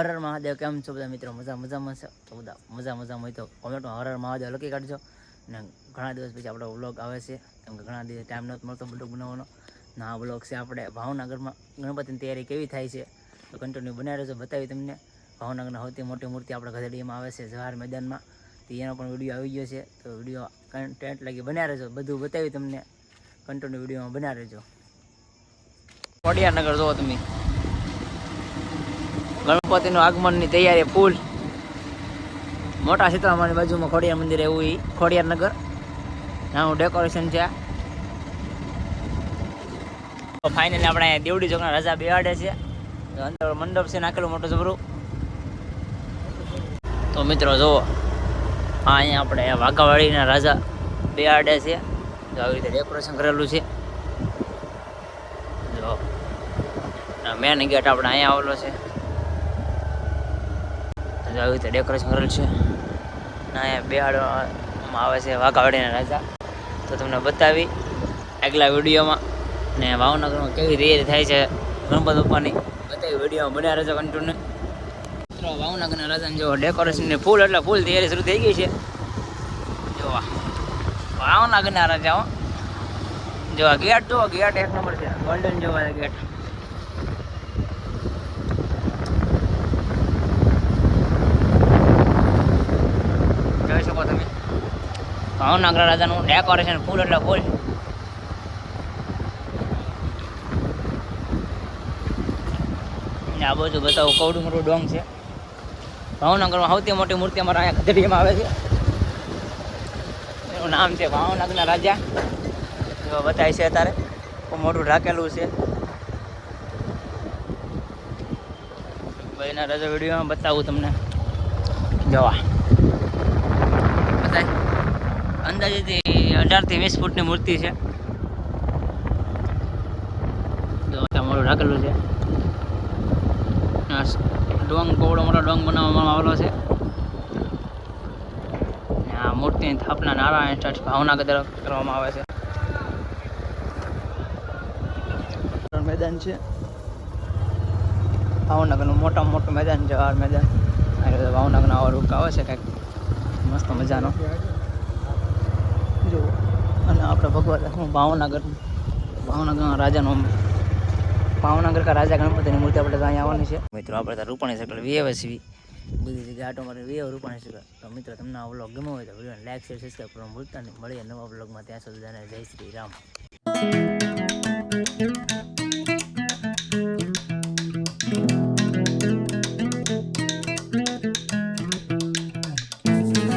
મહાદેવ, કેમ છો બધા મિત્રો? મજા મજામાં છે? તો બધા મજા મજામાં હોય તો કોમેન્ટમાં હર હર મહાદેવ લખી કાઢજો. ને ઘણા દિવસ પછી આપણો વ્લોગ આવે છે. કેમ કે ઘણા દિવસ ટાઈમ નહોતો મળતો બ્લોગ બનાવવાનો. ના આ બ્લોગ છે આપણે ભાવનગરમાં. ગણપતિની તૈયારી કેવી થાય છે? તો કન્ટિન્યુ બનાવી રહેજો બતાવી તમને. ભાવનગરના સૌથી મોટી મૂર્તિ આપણે ગધેડીમાં આવે છે જવાહર મેદાનમાં. તો એનો પણ વીડિયો આવી ગયો છે. તો વીડિયો કન્ટેન્ટ લાગી બનાવી રહેજો. બધું બતાવી તમને. કન્ટિન્યુ વિડીયોમાં બનાવી રહેજો. કોડિયાનગર જુઓ તમે. ગણપતિનું આગમનની તૈયારી ફૂલ. મોટા સીતારામની બાજુમાં ખોડિયાર મંદિર એવું એ ખોડિયાર નગર. નાનું ડેકોરેશન છે ફાઇનલી આપણે અહીંયા દેવડી ચોકના રજા બેવાડે છે. અંદર મંડપ છે, નાખેલું મોટું જબરું. તો મિત્રો જુઓ હા અહીંયા આપણે વાઘાવાડીના રાજા બેહાડે છે. જો આવી રીતે ડેકોરેશન કરેલું છે. જો મેન ગેટ આપણે અહીંયા આવેલો છે. આવી રીતે ડેકોરેશન કરેલ છે. ને અહીંયા બેહાડવામાં આવે છે વાઘાવાડીના રાજા. તો તમને બતાવી આગલા વિડીયોમાં. ને ભાવનગરમાં કેવી તૈયારી થાય છે ગણપત બપ્પાની બતાવી વિડીયોમાં બન્યા રહેજો કન્ટિન્યુ મિત્રો, ભાવનગરના રાજાને જો ડેકોરેશનની ફૂલ એટલે ફૂલ તૈયારી શરૂ થઈ ગઈ છે. જોવા ભાવનગરના રાજાઓ જોવા ગેટ જો ગેટ એક નંબર છે. ગોલ્ડન જોવા ગેટ ભાવનગર રાજાનું ડેકોરેશન ફૂલ એટલે ફૂલ આ બાજુ બતાવું, કવડું મોટું ડોંગ છે. ભાવનગરમાં સૌથી મોટી મૂર્તિ અમારા અહીંયા ગધડીમાં આવે છે. એનું નામ છે ભાવનગરના રાજા. એવા બતાય છે અત્યારે. મોટું ઢાકેલું છે. ભાઈના રાજા વિડીયોમાં બતાવું તમને. જવા. બતાય અંદાજેથી અઢારથી વીસ ફૂટની મૂર્તિ છે. મોડું રાખેલું છે. ડોંગ બહુ મોટો ડોંગ બનાવવામાં આવેલો છે. આ મૂર્તિની સ્થાપના નારાયણ ચર્ચ ભાવનગર તરફ કરવામાં આવે છે. મેદાન છે. ભાવનગરનું મોટામાં મોટું મેદાન છે, આ મેદાન. ભાવનગરનો આવો રૂપ આવે છે, કંઈક મસ્ત મજાનો. જો અને આપણે ભગવાન, હું ભાવનગર, ભાવનગરના રાજાનો ભાવનગર કા રાજા ગણપતિની મૂર્તિ આપણે અહીંયા આવવાની છે. મિત્રો, આપણે તો રૂપાણી સર્કલ વીએવએસવી બધી જગ્યાએ આટો મારે વીએવ રૂપાણી સર્કલ તો મિત્રો, તમને આ વ્લોગ ગમ્યો હોય તો વિડીયોને લાઈક શેર સબસ્ક્રાઈબ કરવાનું ભૂલતા નહીં. મળીએ નવા વ્લોગમાં ત્યાં સુધી જય શ્રી રામ.